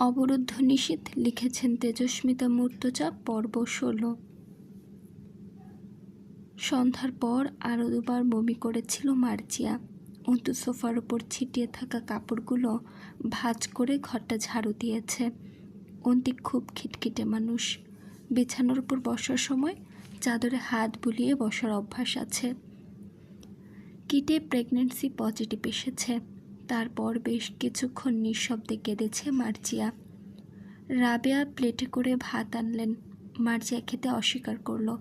অবরুদ্ধ নিষিদ্ধ লিখেছেন তেজস্মিতা মূর্তচা পর্ব ষোলো। সন্ধ্যার পর আরও দুবার বমি করেছিল মার্জিয়া। অন্তু সোফার উপর ছিটিয়ে থাকা কাপড়গুলো ভাঁজ করে ঘরটা ঝাড়ু দিয়েছে। অন্তিক খুব খিটখিটে মানুষ। বিছানার উপর বসার সময় চাদরে হাত বুলিয়ে বসার অভ্যাস আছে। কিটে প্রেগনেন্সি পজিটিভ এসেছে। তারপর বেশ কিছুক্ষণ নিঃশব্দে কেঁদেছে মার্জিয়া। রাবেয়া প্লেটে করে ভাত আনলেন। মার্জিয়া খেতে অস্বীকার করল।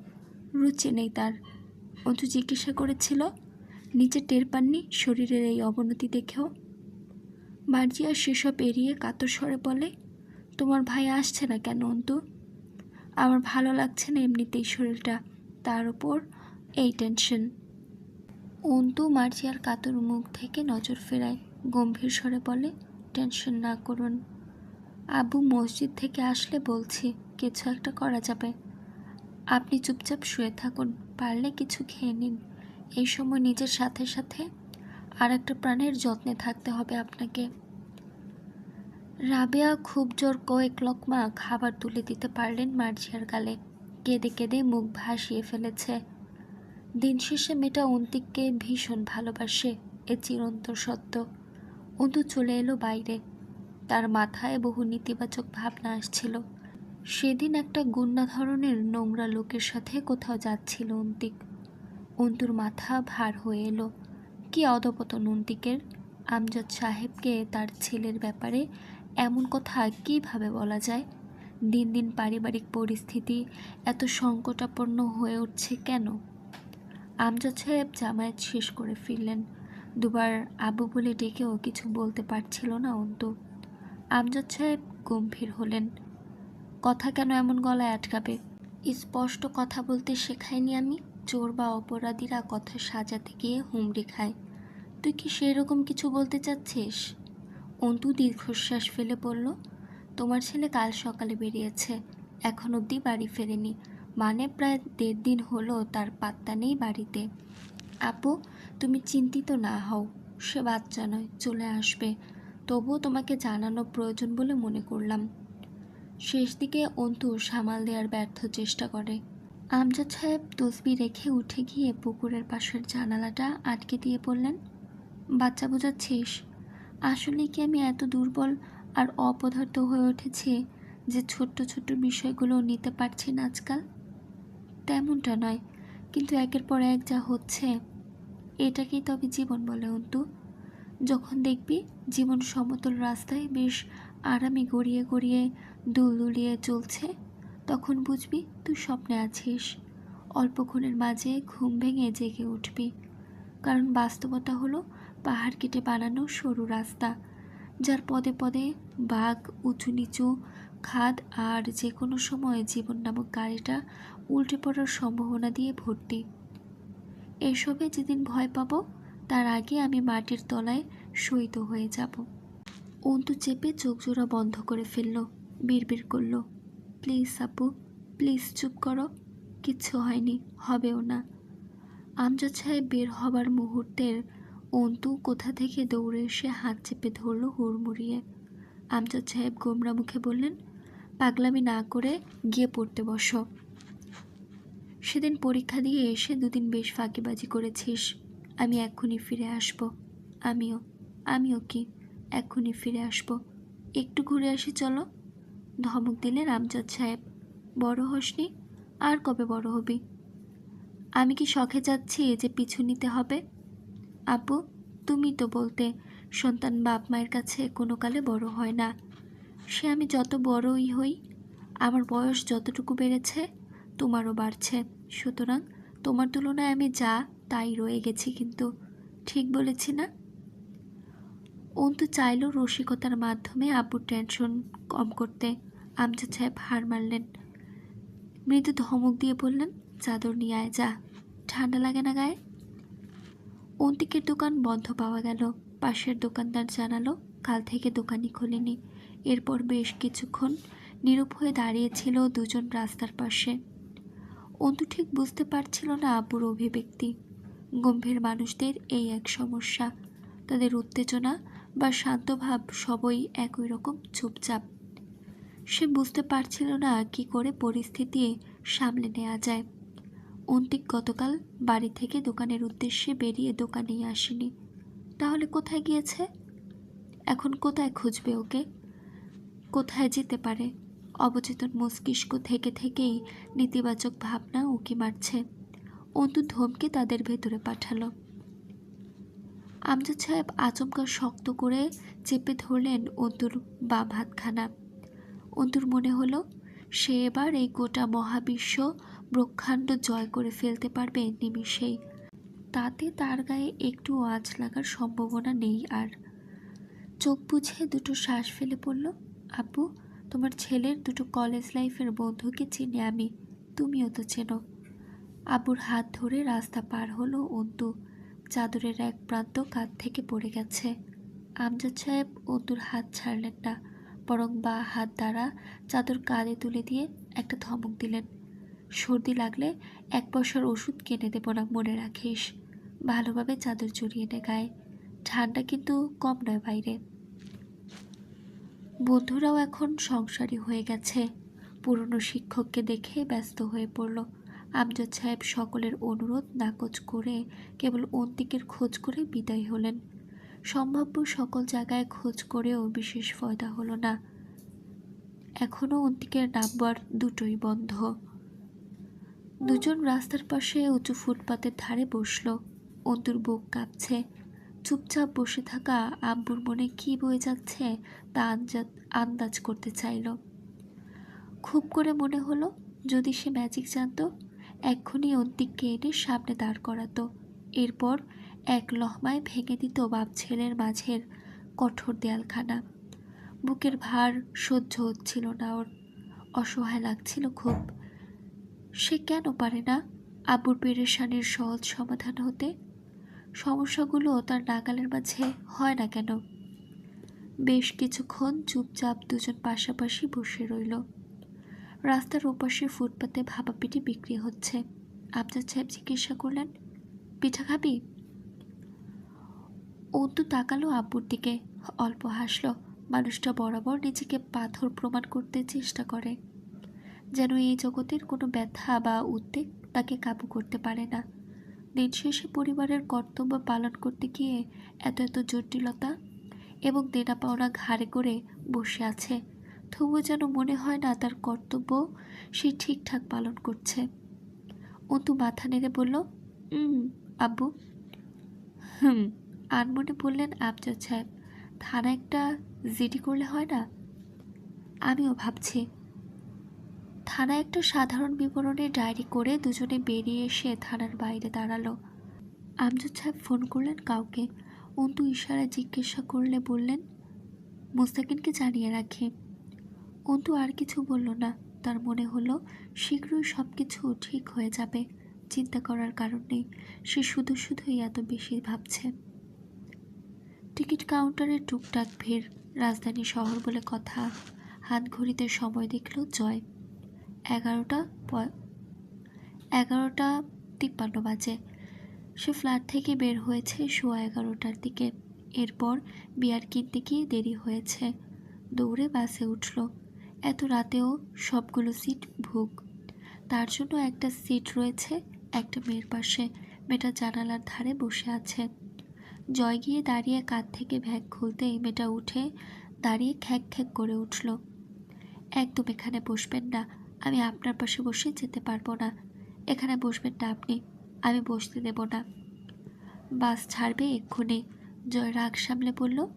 রুচি নেই তার। অন্তু জিজ্ঞাসা করেছিল, নিচে টের পাননি শরীরের এই অবনতি দেখেও? মার্জিয়া সেসব এড়িয়ে কাতর স্বরে বলে, তোমার ভাই আসছে না কেন অন্তু? আমার ভালো লাগছে না এমনিতেই শরীরটা। তার উপর এই টেনশন। অন্তু মার্জিয়ার কাতর মুখ থেকে নজর ফেরায়। গম্ভীর স্বরে বলে, টেনশন না করুন। আবু মসজিদ থেকে আসলে বলছি, কিছু একটা করা যাবে। আপনি চুপচাপ শুয়ে থাকুন, পারলে কিছু খেয়ে নিন। এই সময় নিজের সাথে সাথে আর একটা প্রাণের যত্নে থাকতে হবে আপনাকে। রাবেয়া খুব জোর কয়েক লকমা খাবার তুলে দিতে পারলেন মার্জিয়ার গালে। কেঁদে কেঁদে মুখ ভাসিয়ে ফেলেছে। দিন শেষে মেয়েটা অন্তিককে ভীষণ ভালোবাসে, এ চিরন্তর সত্য। অন্তু চলে এলো বাইরে। তার মাথায় বহু নেতিবাচক ভাবনা আসছিল। সেদিন একটা গুন্ডা ধরনের নোংরা লোকের সাথে কোথাও যাচ্ছিল অন্তিক। অন্তুর মাথা ভার হয়ে এলো। কি অধপতন অন্তিকের? আমজাদ সাহেবকে তার ছেলের ব্যাপারে এমন কথা কীভাবে বলা যায়? দিন দিন পারিবারিক পরিস্থিতি এত সংকটাপন্ন হয়ে উঠছে কেন? আমজাদ সাহেব জামায়াত শেষ করে ফিরলেন। দুবার আবু বলে ডেকেও কিছু বলতে পারছিল না অন্তু। আমজাদ সাহেব গম্ভীর হলেন। কথা কেন এমন গলায় আটকাবে? স্পষ্ট কথা বলতে শেখায়নি আমি। চোর বা অপরাধীরা কথা সাজাতে গিয়ে হুমড়ি খায়। তুই কি সেরকম কিছু বলতে চাচ্ছিস? অন্তু দীর্ঘশ্বাস ফেলে বলল, তোমার ছেলে কাল সকালে বেরিয়েছে। এখন অবধি বাড়ি ফেরেনি। মানে প্রায় দেড় দিন হলো তার পাত্তা নেই বাড়িতে। আপু তুমি চিন্তিত না হও, সে বাচ্চা নয়, চলে আসবে। তবুও তোমাকে জানানো প্রয়োজন বলে মনে করলাম। শেষ দিকে অন্তু সামাল দেওয়ার ব্যর্থ চেষ্টা করে। আমজাদ সাহেব তসবি রেখে উঠে গিয়ে পুকুরের পাশের জানালাটা আটকে দিয়ে বললেন, বাচ্চা বোঝাচ্ছিস? আসলে কি আমি এত দুর্বল আর অপদার্থ হয়ে উঠেছি যে ছোট্ট ছোট্ট বিষয়গুলো নিতে পারছি না আজকাল? তেমনটা নয়, কিন্তু একের পর এক যা হচ্ছে এটাকেই তবে জীবন বলে, অন্তু। যখন দেখবি জীবন সমতল রাস্তায় বেশ আরামে গড়িয়ে গড়িয়ে দুল দুলিয়ে চলছে, তখন বুঝবি তুই স্বপ্নে আছিস। অল্পক্ষণের মাঝে ঘুম ভেঙে জেগে উঠবি। কারণ বাস্তবতা হলো পাহাড় কেটে বানানো সরু রাস্তা, যার পদে পদে বাঘ উঁচু নিচু খাদ আর যে কোনো সময় জীবন নামক গাড়িটা উল্টে পড়ার সম্ভাবনা দিয়ে ভর্তি। এসবে যেদিন ভয় পাবো, তার আগে আমি মাটির তলায় শৈত হয়ে যাব। অন্তু চেপে চোখ জোড়া বন্ধ করে ফেলল, বিড়বিড় করল। প্লিজ আপু প্লিজ চুপ করো, কিচ্ছু হয়নি, হবেও না। আমজাদ সাহেব বের হবার মুহূর্তের অন্তু কোথা থেকে দৌড়ে এসে হাত চেপে ধরল হুড়মুড়িয়ে। আমজাদ সাহেব গোমরা মুখে বললেন, পাগলামি না করে গিয়ে পড়তে বসো। সেদিন পরীক্ষা দিয়ে এসে দুদিন বেশ ফাঁকিবাজি করেছিস। আমি এক্ষুনি ফিরে আসব। আমিও আমিও কি, এক্ষুনি ফিরে আসব। একটু ঘুরে আসি, চলো। ধমক দিলেন আমজাদ সাহেব। বড় হসনি? আর কবে বড় হবি? আমি কি শখে যাচ্ছি যে পিছু নিতে হবে? আপু তুমি তো বলতে সন্তান বাপ মায়ের কাছে কোনো কালে বড় হয় না। সে আমি যত বড়ই হই, আমার বয়স যতটুকু বেড়েছে, তোমারও বাড়ছে। সুতরাং তোমার তুলনায় আমি যা, তাই রয়ে গেছি কিন্তু ঠিক বলেছি না? অন্তু চাইল রসিকতার মাধ্যমে আব্বুর টেনশন কম করতে। আমজাদ সাহেব হার মারলেন মৃদু ধমক দিয়ে বললেন, চাদর নিয়ে আয়, যা। ঠান্ডা লাগে না গায়ে? অন্তিকের দোকান বন্ধ পাওয়া গেল। পাশের দোকানদার জানালো, কাল থেকে দোকানই খোলেনি। এরপর বেশ কিছুক্ষণ নিরূপ হয়ে দাঁড়িয়েছিল দুজন রাস্তার পাশে। অন্তু ঠিক বুঝতে পারছিল না আব্বুর অভিব্যক্তি। গম্ভীর মানুষদের এই এক সমস্যা। তাদের উত্তেজনা বা শান্তভাব সবই একই রকম চুপচাপ। সে বুঝতে পারছিল না কি করে পরিস্থিতি সামলে নেওয়া যায়। অন্তিক গতকাল বাড়ি থেকে দোকানের উদ্দেশ্যে বেরিয়ে দোকানেই আসেনি। তাহলে কোথায় গিয়েছে? এখন কোথায় খুঁজবে ওকে? কোথায় যেতে পারে? অবচেতন মস্তিষ্ক থেকে থেকেই নেতিবাচক ভাবনা উঁকি মারছে। অন্তু ধমকে তাদের ভেতরে পাঠালো। আমজাদ সাহেব আচমকা শক্ত করে চেপে ধরলেন অন্তুর বাম ভাতখানা অন্তুর মনে হলো, সে এবার এই গোটা মহাবিশ্ব ব্রহ্মাণ্ড জয় করে ফেলতে পারবে নিমিষেই। তাতে তার গায়ে একটু আঁচ লাগার সম্ভাবনা নেই আর। চোখ বুঝে দুটো শ্বাস ফেলে পড়ল আব্বু তোমার ছেলের দুটো কলেজ লাইফের বন্ধুকে চিনি আমি, তুমিও তো চেনো। আবুর হাত ধরে রাস্তা পার হলো অন্তু। চাদরের এক প্রান্ত কাঁধ থেকে পড়ে গেছে। আমজাদ সাহেব অন্তুর হাত ছাড়লেন না, বরং বা হাত দ্বারা চাদর কাঁধে তুলে দিয়ে একটা ধমক দিলেন। সর্দি লাগলে এক পয়সার ওষুধ কিনে দেবো না, মনে রাখিস। ভালোভাবে চাদর জড়িয়ে নে গায়ে। ঠান্ডা কিন্তু কম নয় বাইরে। বন্ধুরাও এখন সংসারী হয়ে গেছে। পুরনো শিক্ষককে দেখে ব্যস্ত হয়ে পড়ল। আমজাদ সাহেব সকলের অনুরোধ নাকচ করে কেবল অন্তিকের খোঁজ করে বিদায় হলেন। সম্ভাব্য সকল জায়গায় খোঁজ করেও বিশেষ ফয়দা হলো না। এখনও অন্তিকের নাম্বার দুটোই বন্ধ। দুজন রাস্তার পাশে উঁচু ফুটপাতের ধারে বসল। অন্তুর বুক কাঁপছে। চুপচাপ বসে থাকা আব্বুর মনে কী বয়ে যাচ্ছে তা আন্দাজ আন্দাজ করতে চাইল। খুব করে মনে হলো যদি সে ম্যাজিক জানতো, এক্ষুনি অন্তিককে এনে সামনে দাঁড় করাতো। এরপর এক লহমায় ভেঙে দিত বাপ ছেলের মাঝের কঠোর দেয়ালখানা। বুকের ভার সহ্য হচ্ছিল না ওর। অসহায় লাগছিল খুব। সে কেন পারে না আবুর পেরেশানির সহজ সমাধান হতে? সমস্যাগুলো তার নাগালের মাঝে হয় না কেন? বেশ কিছুক্ষণ চুপচাপ দুজন পাশাপাশি বসে রইল। রাস্তার ওপাশে ফুটপাতে ভাবা পিঠে বিক্রি হচ্ছে। আবজাদ সাহেব জিজ্ঞাসা করলেন, পিঠা খাবি? অন্তু তাকালো আব্বুর দিকে, অল্প হাসলো। মানুষটা বরাবর নিজেকে পাথর প্রমাণ করতে চেষ্টা করে। যেন এই জগতের কোনো ব্যথা বা উদ্বেগ তাকে কাবু করতে পারে না। দিন শেষে পরিবারের কর্তব্য পালন করতে গিয়ে এত এত জটিলতা এবং দেনা পাওনা ঘাড়ে করে বসে আছে, তবুও যেন মনে হয় না তার কর্তব্য সে ঠিকঠাক পালন করছে। অন্তু মাথা নেড়ে বলল হুম আব্বু। হুম, আনমনে বললেন আমজাদ সাহেব, থানা একটা জিডি করলে হয় না? আমিও ভাবছি। থানা একটা সাধারণ বিবরণে ডায়েরি করে দুজনে বেরিয়ে এসে থানার বাইরে দাঁড়াল। আমজাদ সাহেব ফোন করলেন কাউকে। অন্তু ইশারায় জিজ্ঞাসা করলে বললেন মোস্তাকিনকে জানিয়ে রাখি। অন্তু আর কিছু বলল না। তার মনে হলো, শীঘ্রই সব কিছু ঠিক হয়ে যাবে। চিন্তা করার কারণ নেই। সে শুধু শুধুই এত বেশি ভাবছে। টিকিট কাউন্টারে টুকটাক ভিড়। রাজধানী শহর বলে কথা। হাত ঘড়িতে সময় দেখল জয়। এগারোটা এগারোটা তিপ্পান্ন বাজে। সে ফ্ল্যাট থেকে বের হয়েছে সোয়া এগারোটার দিকে। এরপর বিয়ার কিনতে গিয়ে দেরি হয়েছে। দৌড়ে বাসে উঠল। এত রাতেও সবগুলো সিট ভুগ। তার জন্য একটা সিট রয়েছে, একটা মেয়ের পাশে। মেয়েটা জানালার ধারে বসে আছে। জয় গিয়ে দাঁড়িয়ে কাঁধ থেকে ভ্যাগ খুলতেই মেয়েটা উঠে দাঁড়িয়ে খ্যাক খ্যাক করে উঠল। একদম এখানে বসবেন না। আমি আপনার পাশে বসে যেতে পারব না। এখানে বসবেন না আপনি। আমি বসতে দেব না। বাস ছাড়বে এক্ষুনি। জয় রাগ সামলে বলল,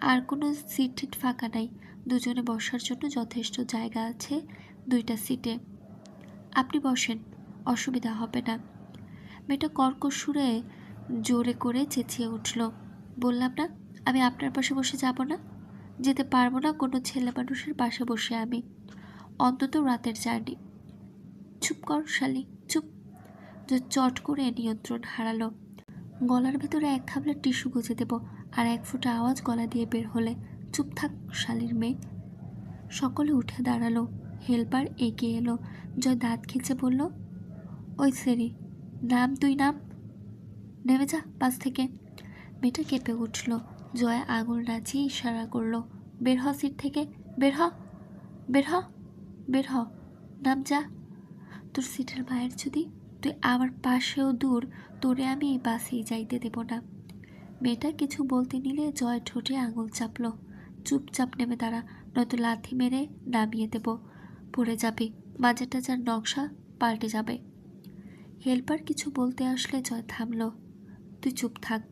আর কোনো সিট টিট ফাঁকা নাই। দুজনে বসার জন্য যথেষ্ট জায়গা আছে দুইটা সিটে। আপনি বসেন, অসুবিধা হবে না। মেয়েটা কর্কশ সুরে জোরে করে চেঁচিয়ে উঠল, বললাম না, আমি আপনার পাশে বসে যাব না? যেতে পারব না কোনো ছেলে মানুষের পাশে বসে আমি। অন্তত রাতের জার্নি। চুপ কর, শালি, চুপ। চট করে নিয়ন্ত্রণ হারালো। গলার ভেতরে এক থাবলা টিস্যু গুঁজে দেব আর এক ফুটা আওয়াজ গলা দিয়ে বের হলে, চুপ থাক, শালির মেয়ে। সকলে উঠে দাঁড়াল। হেল্পার এগিয়ে এলো। জয় দাঁত খিচে বলল, ওই সেরি, নাম তুই নাম। নেমে যা পাশ থেকে। মেয়েটা কেঁপে উঠল। জয় আগুন নাচিয়ে ইশারা করল, বের হ সিট থেকে, বের হ বের হ। বের হ। নাম যা। তোর সিটের মায়ের যদি তুই আমার পাশেও দূর, তোরে আমি এই বাসেই যাইতে দেব না। মেয়েটা কিছু বলতে নিলে জয় ঠোঁটে আঙুল চাপলো। চুপচাপ নেমে দাঁড়া, নয়তো লাথি মেরে নামিয়ে দেব। পড়ে যাবে মাঝেটা যার নকশা পাল্টে যাবে। হেল্পার কিছু বলতে আসলে জয় থামল। তুই চুপ থাক।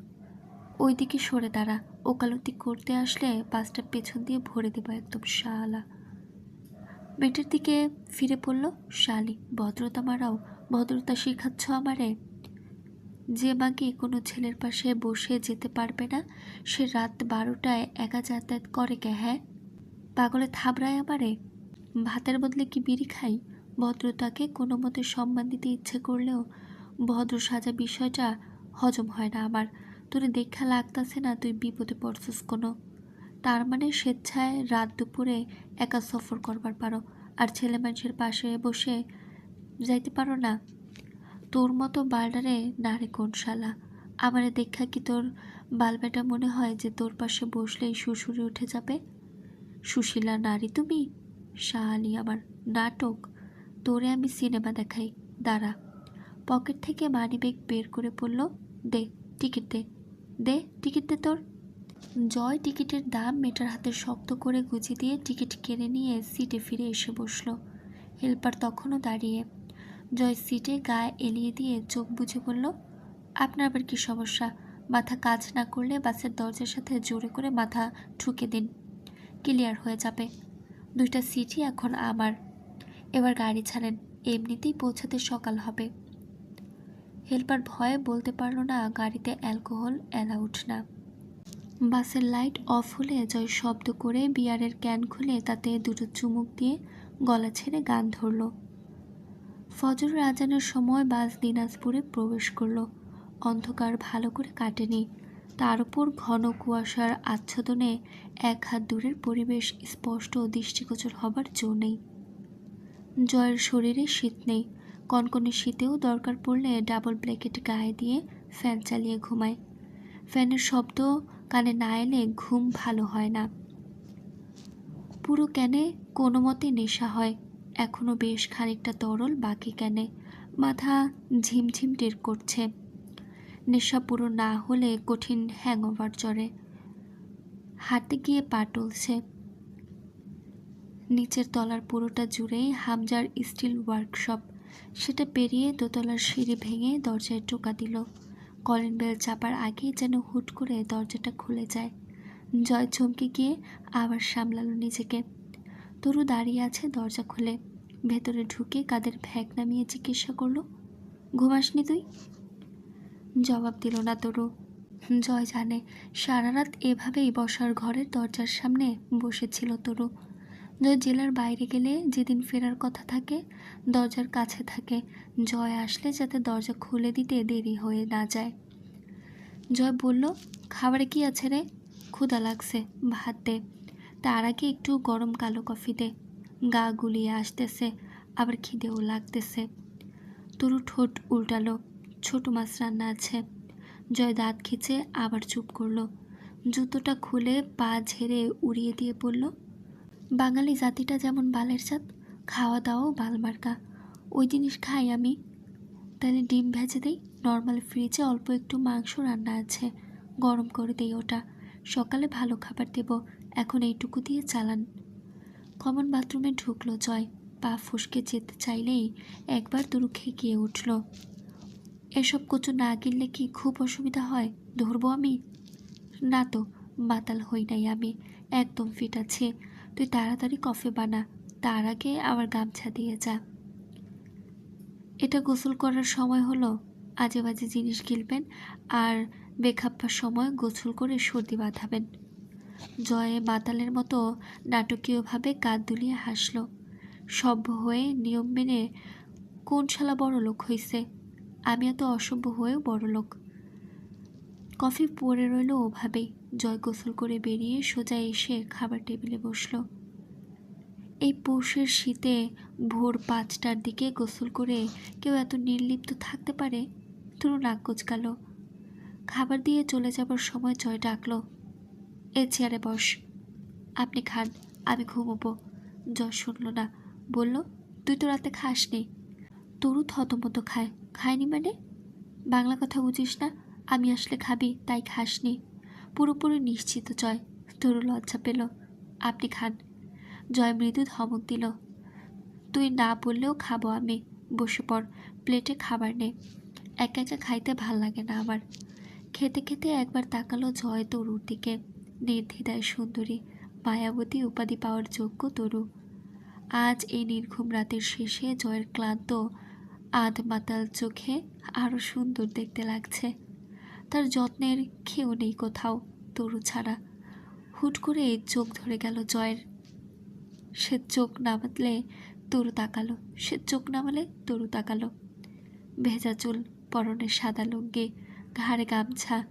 ওইদিকে সরে দাঁড়া। ওকালতি করতে আসলে বাসটা পেছন দিয়ে ভরে দেবো একদম শালা। মেয়েটার দিকে ফিরে পড়ল শালি। ভদ্রতা মারাও ভদ্রতা শেখাচ্ছ আমারে? যে মাকে কোনো ছেলের পাশে বসে যেতে পারবে না, সে রাত বারোটায় একা যাতায়াত করে কে হ্যাঁ? পাগলে থাবড়ায় আমারে? ভাতের বদলে কি বিড়ি খাই? ভদ্রতাকে কোনো মতে সম্মান দিতে ইচ্ছে করলেও ভদ্র সাজা বিষয়টা হজম হয় না আমার। তোরে দেখা লাগতাছে না তুই বিপদে পড়ছিস কোনো। তার মানে স্বেচ্ছায় রাত দুপুরে একা সফর করবার পারো, আর ছেলে মানুষের পাশে বসে যাইতে পারো না। তোর মতো বালডারে নারে কোন শালা? আমারে দেখা কি তোর বালবেটা মনে হয় যে তোর পাশে বসলেই শ্বশুরে উঠে যাবে? সুশীলা নারী তুমি? শালি আমার নাটক। তোরে আমি সিনেমা দেখাই, দাঁড়া। পকেট থেকে মানিব্যাগ বের করে পড়ল দে, টিকিট দে। দে, টিকিট দে তোর? জয় টিকিটের দাম মেটার হাতে শক্ত করে গুছিয়ে দিয়ে টিকিট কেড়ে নিয়ে সিটে ফিরে এসে বসল। হেল্পার তখনও দাঁড়িয়ে। জয় সিটে গায়ে এলিয়ে দিয়ে চোখ বুঝে বলল, আপনার আবার কী সমস্যা? মাথা কাজ না করলে বাসের দরজার সাথে জোরে করে মাথা ঠুকে দিন। ক্লিয়ার হয়ে যাবে। দুইটা সিটই এখন আমার। এবার গাড়ি ছাড়েন। এমনিতেই পৌঁছাতে সকাল হবে। হেল্পার ভয়ে বলতে পারল না, গাড়িতে অ্যালকোহল অ্যালাউড না। বাসের লাইট অফ হলে জয় শব্দ করে বিয়ারের ক্যান খুলে তাতে দুটো চুমুক দিয়ে গলা ছেড়ে গান ধরলো। ফজর আজানের সময় বাস দিনাজপুরে প্রবেশ করল। অন্ধকার ভালো করে কাটেনি। তার উপর ঘন কুয়াশার আচ্ছাদনে এক হাত দূরের পরিবেশ স্পষ্ট ও দৃষ্টিগোচর হবার জো নেই। জয়ের শরীরে শীত নেই। কনকনে শীতেও দরকার পড়লে ডাবল ব্ল্যাকেট গায়ে দিয়ে ফ্যান চালিয়ে ঘুমায়। ফ্যানের শব্দ কানে না এলে ঘুম ভালো হয় না। পুরো ক্যানে কোনো মতে নেশা হয়। এখনও বেশ খানিকটা তরল বাকি ক্যানে। মাথা ঝিমঝিম টের করছে। নেশা পুরো না হলে কঠিন হ্যাংওভার চড়ে হাতে গিয়ে পা টলছে। নিচের তলার পুরোটা জুড়েই হামজার স্টিল ওয়ার্কশপ। সেটা পেরিয়ে দোতলার সিঁড়ি ভেঙে দরজায় টোকা দিল। কলিং বেল চাপার আগেই যেন হুট করে দরজাটা খুলে যায়। জয় চমকে গিয়ে আবার সামলালো নিজেকে। তরু দাঁড়িয়ে আছে দরজা খুলে। ভেতরে ঢুকে কাদের ভ্যাগ নামিয়ে জিজ্ঞাসা করল ঘুমাসনি তুই? জবাব দিল না তরু। জয় জানে, সারা রাত এভাবেই বসার ঘরের দরজার সামনে বসেছিল তরু। জয় জেলার বাইরে গেলে যেদিন ফেরার কথা থাকে, দরজার কাছে থাকে। জয় আসলে যাতে দরজা খুলে দিতে দেরি হয়ে না যায়। জয় বলল, খাবারে কি আছে রে? ক্ষুধা লাগছে, ভাত দে। তার আগে একটু গরম কালো কফি দে। গা গুলিয়ে আসতেছে, আবার খিদেও লাগতেছে। তরু ঠোঁট উল্টালো, ছোট মাছ রান্না আছে। জয় দাঁত খিচে আবার চুপ করল। জুতোটা খুলে পা ঝেড়ে উড়িয়ে দিয়ে বলল বাঙালি জাতিটা যেমন বালের জাত খাওয়া দাওয়াও বালমার্কা ওই জিনিস খাই আমি। তাহলে ডিম ভেজে দিই নর্মাল ফ্রিজে অল্প একটু মাংস রান্না আছে। গরম করে দিই ওটা। সকালে ভালো খাবার দেব। এখন এইটুকু দিয়ে চালান। কমন বাথরুমে ঢুকলো জয়। পা ফুসকে যেতে চাইলেই একবার দুরু গিয়ে উঠল। এসব কচু না গিললে কি খুব অসুবিধা হয়? ধরবো আমি? না তো মাতাল হই নাই আমি। একদম ফিট আছে। তুই তাড়াতাড়ি কফি বানা, তার আগে আবার গামছা দিয়ে যা। এটা গোসল করার সময় হলো, আজে বাজে জিনিস গিলবেন আর বেখাপ্পার সময় গোসল করে সর্দি বাঁধাবেন। জয়ে মাতালের মতো নাটকীয়ভাবে কাঁধ দুলিয়ে হাসল। সভ্য হয়ে নিয়ম মেনে কোন শালা বড় লোক হইছে? আমি এত অসভ্য হয়েও বড় লোক। কফি পড়ে রইল ওভাবেই। জয় গোসল করে বেরিয়ে সোজা এসে খাবার টেবিলে বসল। এই পৌষের শীতে ভোর পাঁচটার দিকে গোসল করে কেউ এত নির্লিপ্ত থাকতে পারে? তরু নাক কোচকালো খাবার দিয়ে চলে যাবার সময় জয় ডাকলো, এ চেয়ারে বস, আপনি খান, আমি ঘুমোবো। জয় শুনল না, বলল, তুই তো রাতে খাসনি। তরু থতমতো খায়, খায়নি মানে? বাংলা কথা বুঝিস না, আমি আসলে খাবি, তাই খাসনি। পুরোপুরি নিশ্চিত জয়। তরু লজ্জা পেল। আপনি খান। জয় মৃদু ধমক দিল। তুই না বললেও খাব আমি। বসে পর প্লেটে খাবার নে। একা একা খাইতে ভালো লাগে না আমার। খেতে খেতে একবার তাকালো জয় তরুর দিকে। নির্দ্বিধায় সুন্দরী। মায়াবতী উপাধি পাওয়ার যোগ্য তরু। আজ এই নির্ঘুম রাতের শেষে জয়ের ক্লান্ত আধ মাতাল চোখে আরও সুন্দর দেখতে লাগছে। তার যত্নের খেয়েও নেই কোথাও তরু ছাড়া। হুট করে চোখ ধরে গেল জয়ের। সে চোখ নামালে তরু তাকালো, সে চোখ নামালে তরু তাকালো। ভেজা চুল, পরনে সাদা লুঙ্গি, ঘাড়ে গামছা,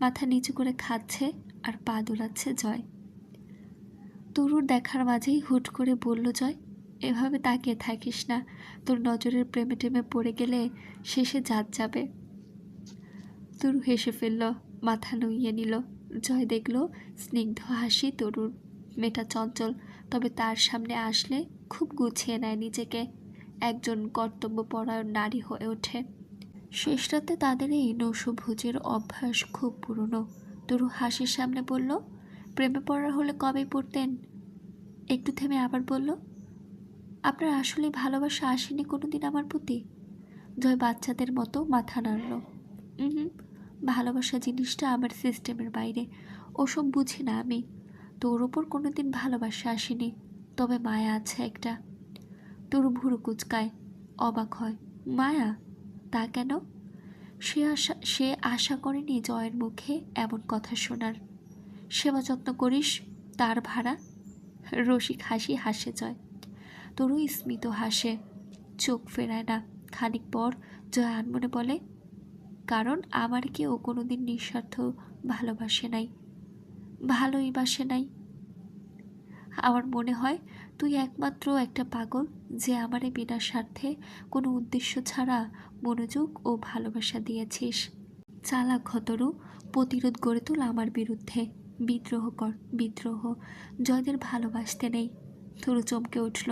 মাথা নিচু করে খাচ্ছে আর পা দোলাচ্ছে জয়। তরুর দেখার মাঝেই হুট করে বলল, জয়, এভাবে তাকিয়ে থাকিস না। তোর নজরের প্রেমে টেমে পড়ে গেলে শেষে জাত যাবে। তরু হেসে ফেলল, মাথা নুইয়ে নিল। জয় দেখল স্নিগ্ধ হাসি তরুর মেটা চঞ্চল, তবে তার সামনে আসলে খুব গুছিয়ে নেয় নিজেকে। একজন কর্তব্যপরায়ণ নারী হয়ে ওঠে। শেষ রাতে তাদের এই নৌশভোজের অভ্যাস খুব পুরনো। তরু হাসির সামনে বলল, প্রেমে পড়ার হলে কবে পড়তেন? একটু থেমে আবার বলল, আপনার আসলে ভালোবাসা আসেনি কোনো দিন আমার প্রতি? জয় বাচ্চাদের মতো মাথা নাড়ল। ভালোবাসা জিনিসটা আমার সিস্টেমের বাইরে। ওসব বুঝি না আমি। তোর ওপর কোনো দিন ভালোবাসা আসেনি। তবে মায়া আছে একটা। তোর ভুরু কুচকায়, অবাক হয়। মায়া? তা কেন? সে আশা সে আশা করেনি জয়ের মুখে এমন কথা শোনার। সেবা যত্ন করিস, তার ভাড়া। রসিক হাসি হাসে জয়। তরু স্মিত হাসে। চোখ ফেরায় না। খানিক পর জয় আনমনে বলে কারণ আমার কেউ কোনো দিন নিঃস্বার্থ ভালোবাসে নাই, ভালোই বাসে নাই। আমার মনে হয় তুই একমাত্র একটা পাগল যে আমারে বিনা স্বার্থে কোনো উদ্দেশ্য ছাড়া মনোযোগ ও ভালোবাসা দিয়েছিস। চালাক ঘতরু প্রতিরোধ গড়ে তোল আমার বিরুদ্ধে। বিদ্রোহ কর, বিদ্রোহ। জয়দের ভালোবাসতে নেই। তরু চমকে উঠল,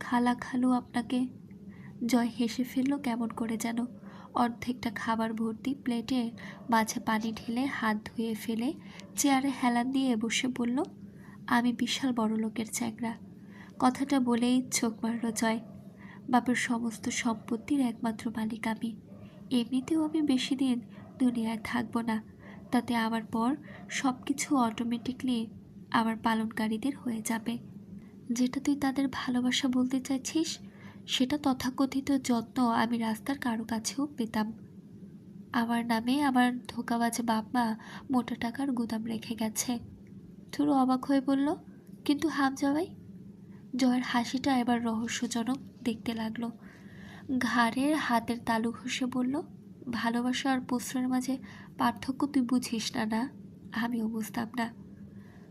খালা খালু আপনাকে। জয় হেসে ফেলল, কেমন করে যেন অর্ধেকটা খাবার ভর্তি প্লেটে মাঝে পানি ঢেলে হাত ধুয়ে ফেলে চেয়ারে হেলান দিয়ে বসে বলল, আমি বিশাল বড় লোকের চ্যাংরা। কথাটা বলেই চোখ মারল জয়। বাপের সমস্ত সম্পত্তির একমাত্র মালিক আমি। এমনিতেও আমি বেশি দিন দুনিয়ায় থাকব না। তাতে আমার পর সব কিছু অটোমেটিকলি আমার পালনকারীদের হয়ে যাবে। যেটা তুই তাদের ভালোবাসা বলতে চাইছিস সেটা তথাকথিত যত্ন আমি রাস্তার কারও কাছেও পেতাম। আমার নামে আমার ধোকাবাজ বাপমা মোটা টাকার গুদাম রেখে গেছে। থুরু অবাক হয়ে বলল, কিন্তু হাম যাওয়াই জয়ের হাসিটা এবার রহস্যজনক দেখতে লাগল। ঘাড়ের হাতের তালু ঘষে বলল, ভালোবাসা আর প্রশ্রয়ের মাঝে পার্থক্য তুই বুঝিস না না, আমিও বুঝতাম না।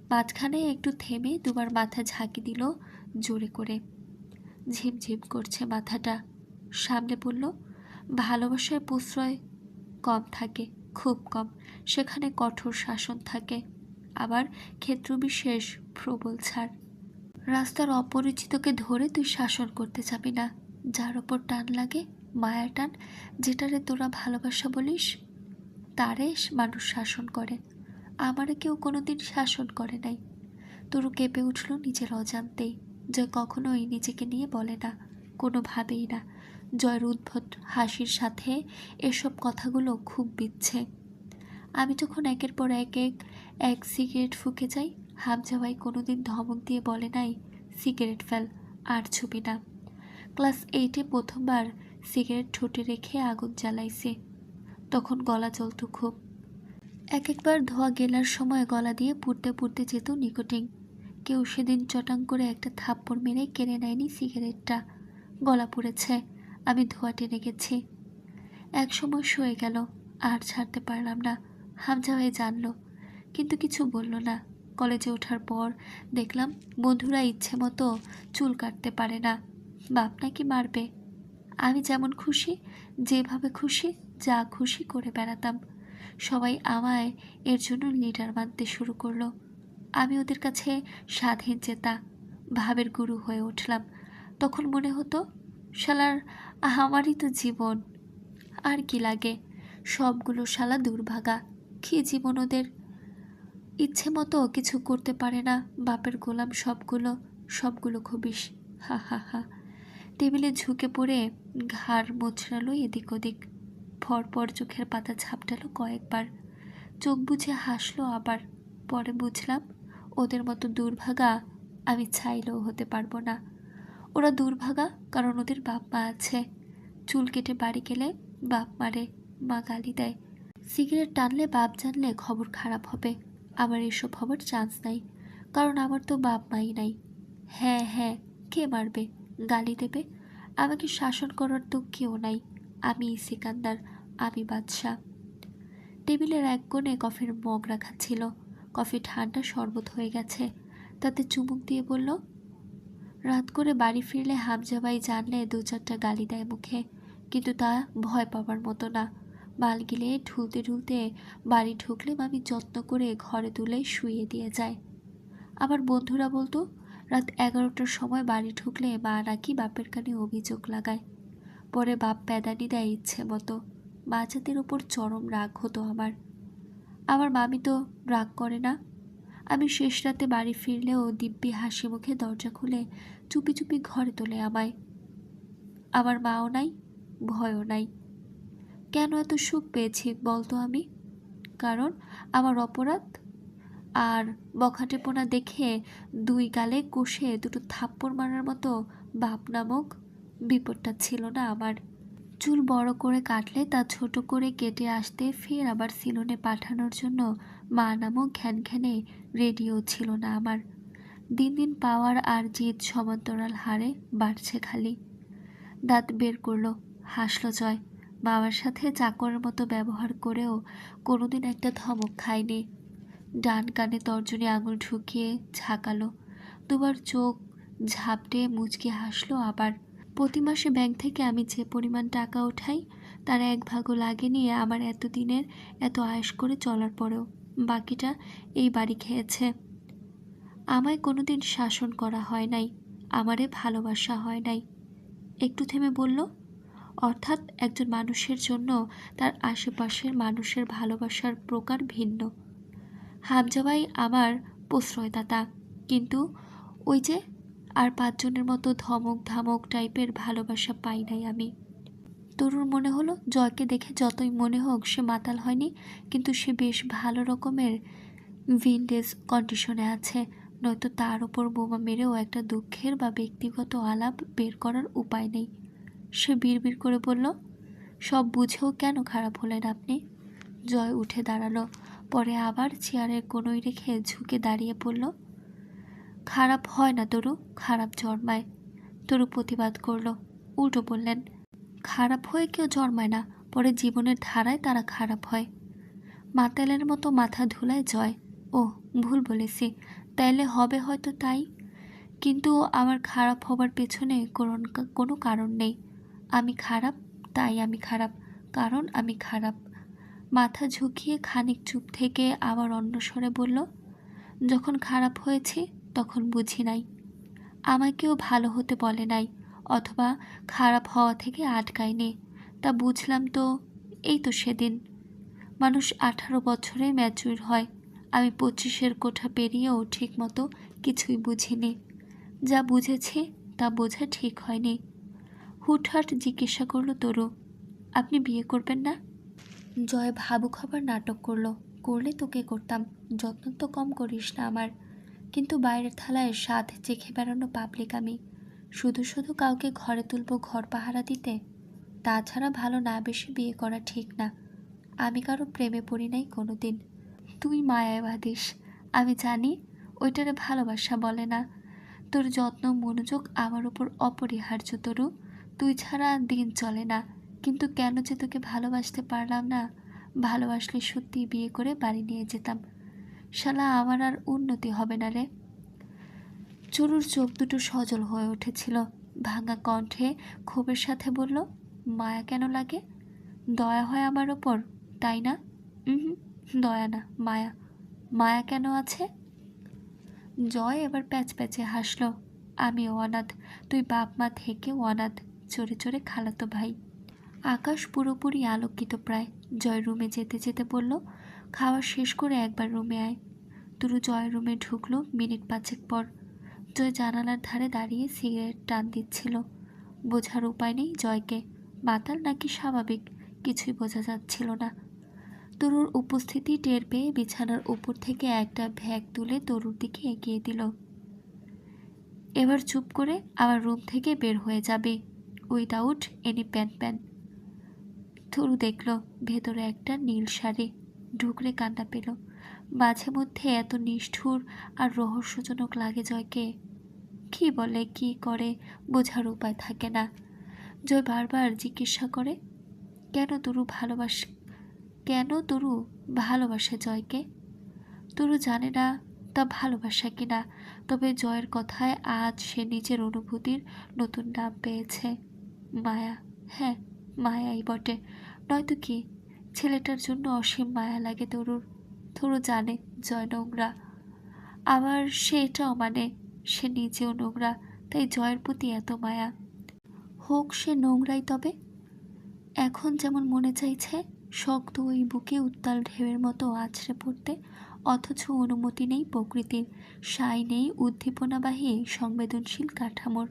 মাঝখানে একটু থেমে দুবার মাথা ঝাঁকি দিল জোরে করে। ঝিমঝিম করছে মাথাটা। সামনে বলল ভালোবাসায় প্রশ্রয় কম থাকে, খুব কম। সেখানে কঠোর শাসন থাকে। আবার ক্ষেত্রবিশেষ প্রবল ছাড়। রাস্তার অপরিচিতকে ধরে তুই শাসন করতে যাবি না। যার ওপর টান লাগে মায়া টান, যেটারে তোরা ভালোবাসা বলিস, তারে মানুষ শাসন করে। আমারে কেউ কোনোদিন শাসন করে নাই। তরু কেঁপে উঠল নিজের অজান্তেই। জয় কখনোই নিজেকে নিয়ে বলে না, কোনোভাবেই না। জয়ের উদ্ভট হাসির সাথে এসব কথাগুলো খুব বিচ্ছে আমি যখন একের পর এক এক এক সিগারেট ফুকে যাই হামজাওয়াই কোনোদিন ধমক দিয়ে বলে নাই, সিগারেট ফেল, আর ছবি না। ক্লাস এইটে প্রথমবার সিগারেট ঠোঁটে রেখে আগুন জ্বালাইছে। তখন গলা জ্বলত খুব। এক একবার ধোয়া গেলার সময় গলা দিয়ে পুড়তে পুড়তে যেত নিকোটিন। কেউ সেদিন চটাং করে একটা থাপ্পড় মেরে কেড়ে নেয়নি সিগারেটটা। গলা পড়েছে। আমি ধোয়া টেনে গেছি। এক সময় শুয়ে গেল। আর ছাড়তে পারলাম না। হামজা হয়ে জানলো। কিন্তু কিছু বলল না। কলেজে ওঠার পর দেখলাম বন্ধুরা ইচ্ছে মতো চুল কাটতে পারে না। বাপ নাকি মারবে। আমি যেমন খুশি, যেভাবে খুশি, যা খুশি করে বেড়াতাম। সবাই আমায় এর জন্য লিডার মানতে শুরু করল। আমি ওদের কাছে স্বাধীন চেতা, ভাবের গুরু হয়ে উঠলাম। তখন মনে হতো, শালার, আমারই তো জীবন। আর কি লাগে? সবগুলো শালা দুর্ভাগা। কী জীবন ওদের? ইচ্ছে মতো কিছু করতে পারে না, বাপের গোলাম সবগুলো সবগুলো খবিস হা হা হা। টেবিলে ঝুঁকে পড়ে ঘাড় মোছড়ালো এদিক ওদিক। পরপর চোখের পাতা ঝাপটালো কয়েকবার। চোখ বুঝে হাসলো আবার। পরে বুঝলাম ওদের মতো দুর্ভাগা আমি চাইলেও হতে পারব না। ওরা দুর্ভাগা কারণ ওদের বাপ মা আছে। চুল কেটে বাড়ি গেলে বাপ মারে, মা গালি দেয়। সিগারেট টানলে বাপ জানলে খবর খারাপ হবে। আমার এসব হবার চান্স নাই, কারণ আমার তো বাপ মাই নাই। হ্যাঁ হ্যাঁ কে মারবে? গালি দেবে? আমাকে শাসন করার তো কেউ নাই। আমি সিকান্দার, আমি বাদশাহ। টেবিলের এক কোণে কফির মগ রাখা ছিল। কফি ঠান্ডা শরবত হয়ে গেছে। তাতে চুমুক দিয়ে বলল, রাত করে বাড়ি ফিরলে হামজাবাই জানলে দু চারটা গালি দেয় মুখে। কিন্তু তা ভয় পাবার মতো না। বাল গিলে ঢুলতে ঢুলতে বাড়ি ঢুকলে আমি যত্ন করে ঘরে তুলে শুইয়ে দিয়ে যায়। আবার বন্ধুরা বলতো, রাত এগারোটার সময় বাড়ি ঢুকলে মা নাকি বাপের কানে অভিযোগ লাগায়। পরে বাপ প্যাদানি দেয় ইচ্ছে মতো। বাচ্চাদের ওপর চরম রাগ হতো আমার। আমার মামি তো রাগ করে না। আমি শেষ রাতে বাড়ি ফিরলেও দিব্যি হাসি মুখে দরজা খুলে চুপি চুপি ঘরে তোলে আমায়। আমার মাও নাই, ভয়ও নাই। কেন এত সুখ পেয়েছি বলতো আমি? কারণ আমার অপরাধ? আর বখাটেপোনা দেখে দুই গালে কষে দুটো থাপ্পড় মারার মতো বাপ নামক বিপদটা ছিল না আমার। চুল বড় করে কাটলে তা ছোট করে কেটে আসতে ফের আবার সিলনে পাঠানোর জন্য মা নামক ঘ্যান ঘ্যানে রেডিও ছিল না আমার। দিন দিন পাওয়ার আর জিদ সমান্তরাল হারে বাড়ছে খালি। দাঁত বের করল, হাসলো জয়। বাবার সাথে চাকরের মতো ব্যবহার করেও কোনোদিন একটা ধমক খায়নি। ডান কানে তর্জনী আঙুল ঢুকিয়ে ঝাঁকালো। দুবার চোখ ঝাপটে মুচকে হাসলো আবার। প্রতি মাসে ব্যাংক থেকে আমি যে পরিমাণ টাকা ওঠাই তার এক ভাগও লাগে নিয়ে আমার এতদিনের এত আয়েস করে চলার পরেও। বাকিটা এই বাড়ি খেয়েছে। আমায় কোনোদিন শাসন করা হয় নাই, আমারে ভালোবাসা হয় নাই। একটু থেমে বলল, অর্থাৎ একজন মানুষের জন্য তার আশেপাশের মানুষের ভালোবাসার প্রকার ভিন্ন। হামজাবাই আমার প্রশ্রয়দাতা। কিন্তু ওই যে আর পাঁচজনের মতো ধমক ধামক টাইপের ভালোবাসা পাই নাই আমি। তরুর মনে হলো, জয়কে দেখে যতই মনে হোক সে মাতাল হয়নি, কিন্তু সে বেশ ভালো রকমের ভিন্ডেজ কন্ডিশনে আছে। নয়তো তার ওপর বোমা মেরেও একটা দুঃখের বা ব্যক্তিগত আলাপ বের করার উপায় নেই। সে বিড়বিড় করে বলল, সব বুঝেও কেন খারাপ হলেন আপনি? জয় উঠে দাঁড়াল, পরে আবার চেয়ারের কোনোই রেখে ঝুঁকে দাঁড়িয়ে পড়ল। খারাপ হয় না তরু, খারাপ জন্মায়। তরু প্রতিবাদ করল। উল্টো বললেন, খারাপ হয়ে কেউ জন্মায় না, পরে জীবনের ধারায় তারা খারাপ হয়। মাতালের মতো মাথা ধুলায় জয়। ও ভুল বলেছি। তাইলে হবে হয়তো তাই। কিন্তু আমার খারাপ হবার পেছনে কোন- কারণ নেই। আমি খারাপ, তাই আমি খারাপ। কারণ আমি খারাপ। মাথা ঝুঁকিয়ে খানিক চুপ থেকে আবার অন্য স্বরে বলল, যখন খারাপ হয়েছি তখন বুঝি নাই। আমাকেও ভালো হতে বলে নাই, অথবা খারাপ হওয়া থেকে আটকায়নি তা বুঝলাম তো, এই তো সেদিন। মানুষ আঠারো বছরে ম্যাচুর হয়, আমি পঁচিশের কোঠা পেরিয়েও ঠিকমতো কিছুই বুঝিনি যা বুঝেছি, তা বোঝা ঠিক হয়নি হুটহাট জিজ্ঞাসা করল তরু, আপনি বিয়ে করবেন না? জয় ভাবুক হবার নাটক করল, করলে তোকে করতাম, যত্ন তো কম করিস না আমার। কিন্তু বাইরের থালায় স্বাদ চেখে বেড়ানো পাবলিক আমি। শুধু শুধু কাউকে ঘরে তুলবো ঘর পাহারা দিতে তাছাড়া ভালো না বেশি বিয়ে করা ঠিক না। আমি কারও প্রেমে পড়ি নাই কোনো দিন তুই মায়ায় বাঁধিস আমি জানি ওইটারে ভালোবাসা বলে না। তোর যত্ন, মনোযোগ আমার উপর অপরিহার্য তরু। তুই ছাড়া দিন চলে না, কিন্তু কেন যে তোকে ভালোবাসতে পারলাম না? ভালোবাসলে সত্যি বিয়ে করে বাড়ি নিয়ে যেতাম। শালা, আমার আর উন্নতি হবে না রে। চুরুর চোখ দুটো সজল হয়ে উঠেছিল। ভাঙা কণ্ঠে ক্ষোভের সাথে বলল, মায়া কেন লাগে? দয়া হয় আমার ওপর, তাই না? হুম, দয়া না, মায়া। মায়া কেন আছে? জয় এবার প্যাচ প্যাচে হাসল আমিও অনাথ, তুই বাপ মা থেকে অনাথ চড়ে চড়ে খালাতো ভাই। আকাশ পুরোপুরি আলোকিত প্রায়। জয় রুমে যেতে যেতে বলল খাওয়া শেষ করে একবার রুমে আয়। তুরু জয় রুমে ঢুকলো মিনিট পাঁচেক পর। জয় জানালার ধারে দাঁড়িয়ে সিগারেট টান দিচ্ছিল। বোঝার উপায় নেই জয়কে। মাতাল নাকি স্বাভাবিক, কিছুই বোঝা যাচ্ছিল না। তরুর উপস্থিতি টের পেয়ে বিছানার উপর থেকে একটা ভ্যাগ তুলে তরুর দিকে এগিয়ে দিল। এবার চুপ করে আমার রুম থেকে বের হয়ে যাবে। Without any pan pan. তরু দেখল ভেতরে একটা নীল শাড়ি। ঢুকরে কান্না পেল। মাঝে মধ্যে এত নিষ্ঠুর আর রহস্যজনক লাগে জয়কে। কি বলে, কি করে বোঝার উপায় থাকে না। জয় বারবার জিজ্ঞাসা করে, কেন তরু ভালোবাস, কেন তরু ভালোবাসে জয়কে? তরু জানে না তা ভালোবাসা কিনা তবে জয়ের কথায় আজ সে নিজের অনুভূতির নতুন নাম পেয়েছে। মায়া। হ্যাঁ মায়াই বটে। নয়তো কি ছেলেটার জন্য অসীম মায়া লাগে তরুর তরু জানে জয় নোংরা। আবার সে এটাও মানে সে নিজেও নোংরা, তাই জয়ের প্রতি এত মায়া। হোক সে নোংরাই তবে, এখন যেমন মনে চাইছে, শক্ত ওই বুকে উত্তাল ঢেউয়ের মতো আছড়ে পড়তে, অথচ অনুমতি নেই প্রকৃতির সাই নেই উদ্দীপনাবাহী সংবেদনশীল কাঠামোর।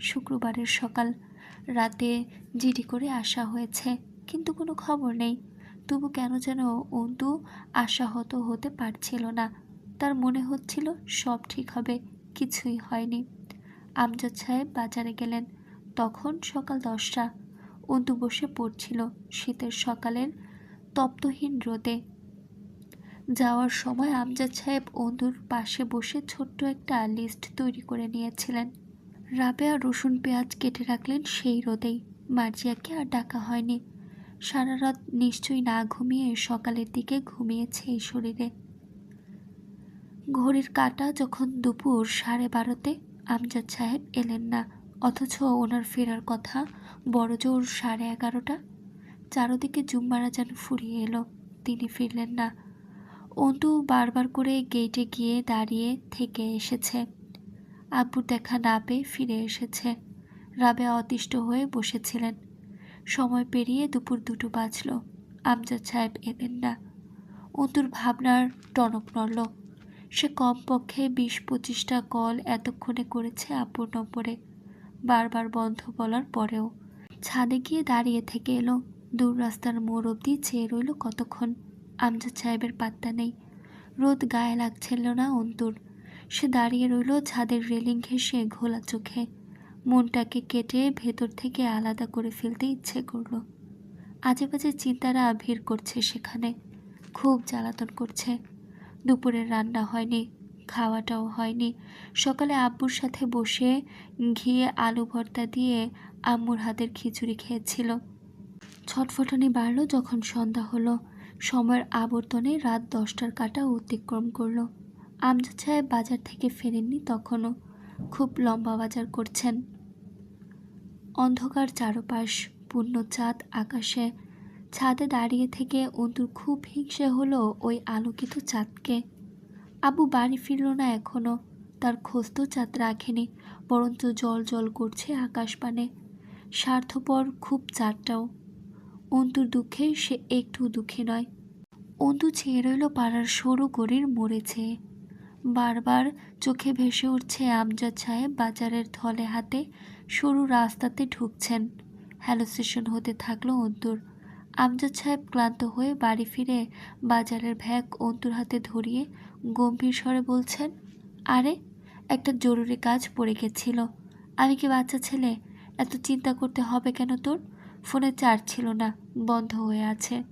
শুক্রবারের সকাল, রাতে জিডি করে আসা হয়েছে। কিন্তু কোনো খবর নেই। তবু কেন যেন অন্তু আশাহত হতে পারছিল না। তার মনে হচ্ছিল সব ঠিক হবে, কিছুই হয়নি। আমজাদ সাহেব বাজারে গেলেন। তখন সকাল দশটা। অন্তু বসে পড়ছিল শীতের সকালের তপ্তহীন রোদে। যাওয়ার সময় আমজাদ সাহেব অন্তুর পাশে বসে ছোট্ট একটা লিস্ট তৈরি করে নিয়েছিলেন। রাবেয়া রসুন পেঁয়াজ কেটে রাখলেন সেই রোদেই। মার্জিয়াকে আর ডাকা হয়নি। সারা রাত নিশ্চয়ই না ঘুমিয়ে সকালের দিকে ঘুমিয়েছে এই শরীরে। ঘড়ির কাঁটা যখন দুপুর সাড়ে বারোতে আমজাদ সাহেব এলেন না, অথচ ওনার ফেরার কথা বড় জোর সাড়ে এগারোটা, চারোদিকে জুম্মারা যেন ফুরিয়ে এলো, তিনি ফিরলেন না। অন্তু বারবার করে গেটে গিয়ে দাঁড়িয়ে থেকে এসেছে। আব্বুর দেখা না পেয়ে ফিরে এসেছে। রাবে অতিষ্ঠ হয়ে বসেছিলেন। সময় পেরিয়ে দুপুর দুটো বাজল। আমজাদ সাহেব এলেন না। অন্তুর ভাবনার টনক নড়ল। সে কমপক্ষে বিশ পঁচিশটা কল এতক্ষণে করেছে আব্বুর নম্বরে। বারবার বন্ধ বলার পরেও ছাদে গিয়ে দাঁড়িয়ে থেকে এলো। দূর রাস্তার মোড় অবধি চেয়ে রইল কতক্ষণ। আমজাদ সাহেবের পাত্তা নেই। রোদ গায়ে লাগছিল না অন্তুর। সে দাঁড়িয়ে রইল ছাদের রেলিং ঘেঁষে ঘোলা চোখে। মনটাকে কেটে ভেতর থেকে আলাদা করে ফেলতে ইচ্ছে করল। আজে বাজে চিন্তারা ভিড় করছে সেখানে, খুব জ্বালাতন করছে। দুপুরের রান্না হয়নি, খাওয়াটাও হয়নি। সকালে আব্বুর সাথে বসে ঘিয়ে আলু ভর্তা দিয়ে আম্মুর হাতের খিচুড়ি খেয়েছিল। ছটফটানি বাড়ল যখন সন্ধ্যা হলো। সময়ের আবর্তনে রাত দশটার কাটা অতিক্রম করল। আমজাদ বাজার থেকে ফেরেননি তখনও। খুব লম্বা বাজার করছেন। অন্ধকার চারপাশ, পূর্ণ চাঁদ আকাশে। ছাদে দাঁড়িয়ে থেকে অন্তুর খুব হিংসে হলো ওই আলোকিত চাঁদকে। আবু বাড়ি ফিরল না এখনও তার খোঁজ তো চাঁদ রাখেনি, বরঞ্চ জল জল করছে আকাশ পানে স্বার্থপর খুব চাঁদটাও। অন্তুর দুঃখে সে একটু দুঃখী নয়। অন্তু ছেয়ে রইল পাড়ার সরু গড়ির মরেছে বারবার চোখে ভেসে উঠছে আমজাদ সাহেব বাজারের থলে হাতে। সরু রাস্তাতে ঢুকছেন। হ্যালো হ্যালোসেশন হতে থাকল অন্তুর। আমজাদ সাহেব ক্লান্ত হয়ে বাড়ি ফিরে বাজারের ভ্যাগ অন্তুর হাতে ধরিয়ে গম্ভীর স্বরে বলছেন, আরে, একটা জরুরি কাজ পড়ে গেছিল। আমি কি বাচ্চা ছেলে? এত চিন্তা করতে হবে কেন তোর? ফোনে চার্জ ছিল না, বন্ধ হয়ে আছে।